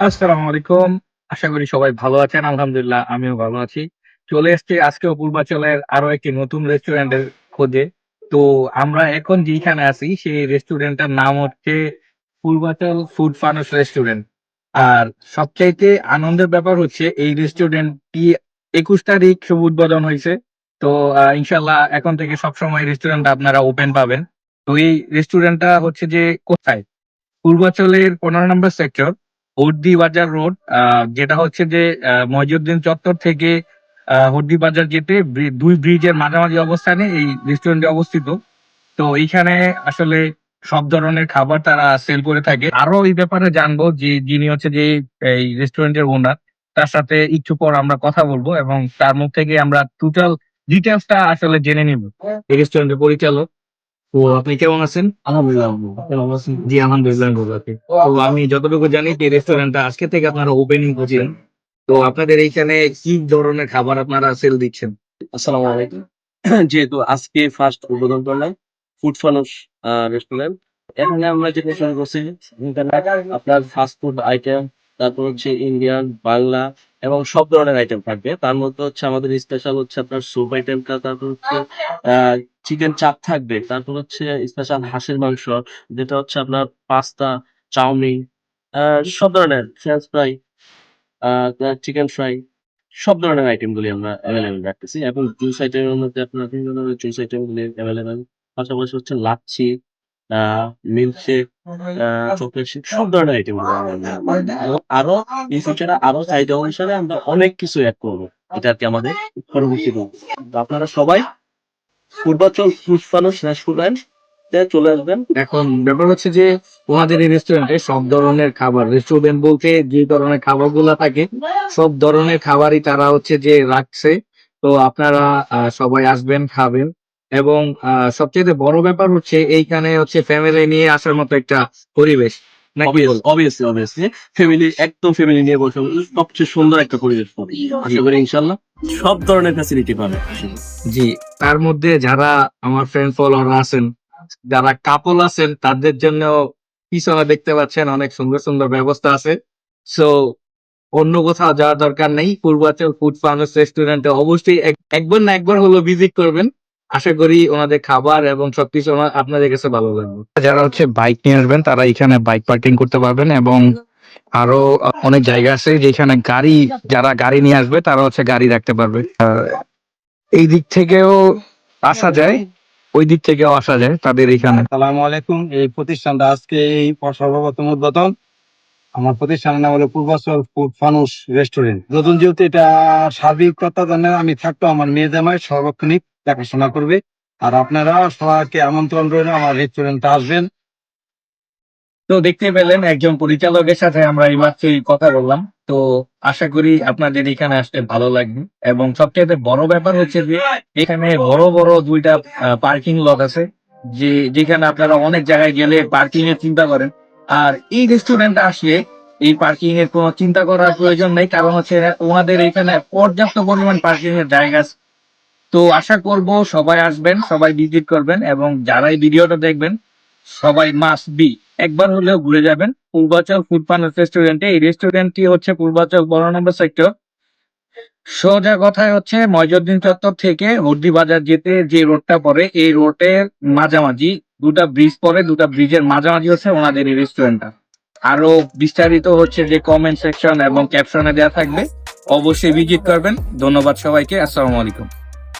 আসসালামু আলাইকুম। আশা করি সবাই ভালো আছেন, আলহামদুলিল্লাহ আমিও ভালো আছি। চলে এসেছি আজকেও পূর্বাচলের আরও একটি নতুন রেস্টুরেন্টের খোঁজে। তো আমরা এখন যেখানে আছি, সেই রেস্টুরেন্টটার নাম হচ্ছে পূর্বাচল ফুড ফানুস রেস্টুরেন্ট। আর সবচাইতে আনন্দের ব্যাপার হচ্ছে, এই রেস্টুরেন্টটি একুশ তারিখ শুভ উদ্বোধন হয়েছে। তো ইনশাল্লাহ এখন থেকে সবসময় রেস্টুরেন্টটা আপনারা ওপেন পাবেন। তো এই রেস্টুরেন্টটা হচ্ছে যে কোথায়? পূর্বাচলের পনেরো নম্বর সেক্টর হর্দি বাজার রোড যেটা হচ্ছে যে মহিউদ্দিন চত্বর থেকে হর্দি বাজার যেতে দুই ব্রিজের মাঝামাঝি অবস্থানে এই রেস্টুরেন্টে অবস্থিত। তো এইখানে আসলে সব ধরনের খাবার তারা সেল করে থাকে। আরও এই ব্যাপারে জানব যে, যিনি হচ্ছে যে এই রেস্টুরেন্টের ওনার তার সাথে একটু পর আমরা কথা বলব এবং তার মুখ থেকে আমরা টোটাল ডিটেলসটা আসলে জেনে নিব। এই রেস্টুরেন্টের পরিচালক। তো আপনি কেমন আছেন? আলহামদুলিল্লাহ জি আলহামদুলিল্লাহ ভালো আছি। তো আমি যতটুকু জানি যে রেস্টুরেন্টটা আজকে থেকে আপনারা ওপেনিং করছেন। তো আপনাদের এইখানে কি ধরনের খাবার আপনারা সেল দিচ্ছেন? আসসালামু আলাইকুম। যেহেতু আজকে ফার্স্ট উদ্বোধন করলাম ফুড ফানুস রেস্টুরেন্ট এখানে আমরা যেটা শুরু করছি আপনার ফাস্ট ফুড আইটেম তারপর হচ্ছে ইন্ডিয়ান বাংলা এবং সব ধরনের আইটেম থাকবে। তার মধ্যে হচ্ছে আমাদের স্পেশাল হচ্ছে আপনার স্যুপ আইটেমটা তারপর হচ্ছে চিকেন চাপ থাকবে। তারপর হচ্ছে স্পেশাল হাঁসের মাংস, যেটা হচ্ছে আপনার পাস্তা চাউমিন সব ধরনের ফ্রেঞ্চ ফ্রাই চিকেন ফ্রাই সব ধরনের আইটেম গুলি আমরা অ্যাভেলেবেল রাখতেছি। এবং জুস আইটেমের মধ্যে আপনার বিভিন্ন ধরনের জুস আইটেম গুলি অ্যাভেলেবেল পাশাপাশি হচ্ছে লাচ্ছি মিল্কশেক চকলেট শেক সব ধরনের আইটেম আরও এই ফিউচারে আরও চাহিদা অনুসারে আমরা অনেক কিছু অ্যাড করব। এটা আর কি আমাদের পরবর্তী আপনারা সবাই পূর্বাচল ফুড ফানুস রেস্টুরেন্ট চলে আসবেন। এখন ব্যাপার হচ্ছে যে ওনাদের এই রেস্টুরেন্টে সব ধরনের খাবার রেস্টুরেন্ট বলতে যে ধরনের খাবারগুলা থাকে সব ধরনের খাবারই তারা হচ্ছে যে রাখছে। তো আপনারা আহ, সবাই আসবেন খাবেন। এবং সবচেয়ে বড় ব্যাপার হচ্ছে এইখানে হচ্ছে ফ্যামিলি নিয়ে আসার মতো একটা পরিবেশ? অবভিয়াসলি অবভিয়াসলি ফ্যামিলি একদম ফ্যামিলি নিয়ে বসে সবচেয়ে সুন্দর একটা পরিবেশ পাবে। আশা করি ইনশাল্লাহ সব ধরনের ফ্যাসিলিটি পাবে। জি তার মধ্যে যারা আমার ফ্রেন্ড ফলোয়ার আছেন যারা কাপল আছেন তাদের জন্য পিছনে দেখতে পাচ্ছেন অনেক সুন্দর সুন্দর ব্যবস্থা আছে। সো অন্য কোথাও যাওয়ার দরকার নেই। পূর্বাচল ফুড ফার্মাস রেস্টুরেন্টে অবশ্যই এক- একবার না একবার হলো ভিজিট করবেন। আশা করি ওনাদের খাবার এবং সবকিছু আপনাদের কাছে ভালো লাগবে। যারা হচ্ছে বাইক নিয়ে আসবেন, তারা এখানে বাইক পার্কিং করতে পারবেন এবং আরও অনেক জায়গা আছে যেখানে গাড়ি, যারা গাড়ি নিয়ে আসবে, তারা হচ্ছে গাড়ি রাখতে পারবে। এই দিক থেকেও আসা যায়, ওই দিক থেকেও আসা যায় তাদের এখানে। আসসালামু আলাইকুম, এই প্রতিষ্ঠানটা আজকে এই সর্বপ্রথম উদ্বোধন। আমার প্রতিষ্ঠানের নাম হলো পূর্বাচল ফুড ফানুস রেস্টুরেন্ট। নতুন যেহেতু এটা সার্বিক তত্ত্বাবধানে আমি থাকতো আমার মেয়ে জামাই সর্বক্ষণিক দেখাশোনা করবে। আর আপনারা সবাইকে আমন্ত্রণ রইল, আমার রেস্টুরেন্টে আসবেন। তো দেখতে পেলেন একজন পরিচালকের সাথে আমরা এই মাত্রই কথা বললাম। তো আশা করি আপনাদের এখানে আসতে ভালো লাগবে। এবং সবচেয়ে বড় ব্যাপার হচ্ছে যে, এখানে বড় বড় দুইটা পার্কিং লট আছে। যে, যেখানে আপনারা অনেক জায়গায় গেলে পার্কিং এর চিন্তা করেন। আর এই রেস্টুরেন্ট আসলে এই পার্কিং এর কোনো চিন্তা করার প্রয়োজন নেই। কারণ হচ্ছে ওনাদের এখানে পর্যাপ্ত পরিমাণ পার্কিং এর জায়গা আছে। তো আশা করব সবাই আসবেন, সবাই ভিজিট করবেন এবং যারা এই ভিডিওটা দেখবেন, সবাই মাস বি একবার হলেও ঘুরে যাবেন, পূর্বাচল ফুড পার্নার রেস্টুরেন্টে এই রেস্টুরেন্টটি হচ্ছে পূর্বাচল বড় নম্বর সেক্টর সোজা কথায় হচ্ছে ময়জুদ্দিন চত্বর থেকে হর্দি বাজার যেতে যে রোডটা পড়ে, এই রোডের মাঝামাঝি, দুটা ব্রিজ পরে দুটা ব্রিজের মাঝামাঝি হচ্ছে ওনাদের এই রেস্টুরেন্টটা আরও বিস্তারিত হচ্ছে যে কমেন্ট সেকশন এবং ক্যাপশনে দেওয়া থাকবে, অবশ্যই ভিজিট করবেন। ধন্যবাদ সবাইকে, আসসালামু আলাইকুম।